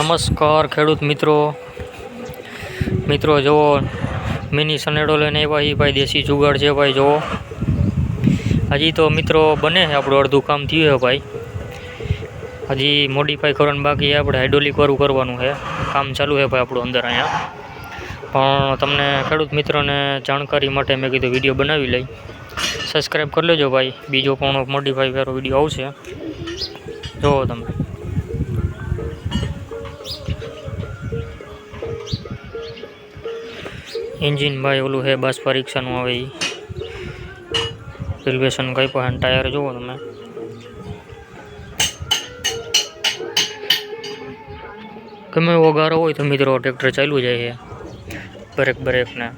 નમસ્કાર ખેડૂત મિત્રો. મિત્રો, જુઓ, મિની સનેડો લઈને આવ્યા એ ભાઈ દેશી જુગાડ છે ભાઈ, જુઓ. હજી તો મિત્રો બને છે આપણું અડધું કામ થયું છે ભાઈ. હજી મોડિફાઈ કરવાનું બાકી આપણે હાઇડ્રોલિક વાળું કરવાનું છે. કામ ચાલુ છે ભાઈ આપણું અંદર અહીંયા. પણ તમને ખેડૂત મિત્રોને જાણકારી માટે મેં કીધું વીડિયો બનાવી લઈ. સબસ્ક્રાઈબ કરી લેજો ભાઈ. બીજો પણ મોડિફાઈ વાળો વીડિયો આવશે. જુઓ તમે. એન્જિન ભાઈ ઓલું છે, બસ પરીક્ષાનું આવે એ રેલવેશન કઈ પણ ટાયર જુઓ તમે. ગમે એવો હોય તો મિત્રો ટ્રેક્ટર ચાલ્યું જાય છે. બ્રેક બ્રેકને.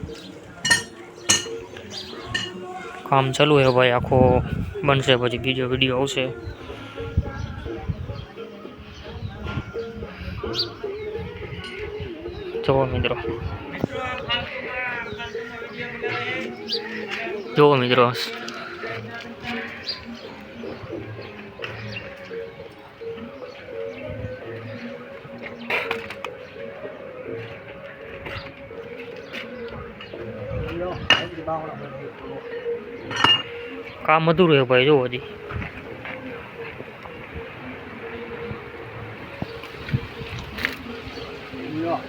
કામ ચાલુ છે ભાઈ, આખો બનશે, પછી બીજો વીડિયો આવશે. જુઓ મિત્રો જુઓ મિત્રો કામ અધૂરું છે ભાઈ જુઓ હજી 不要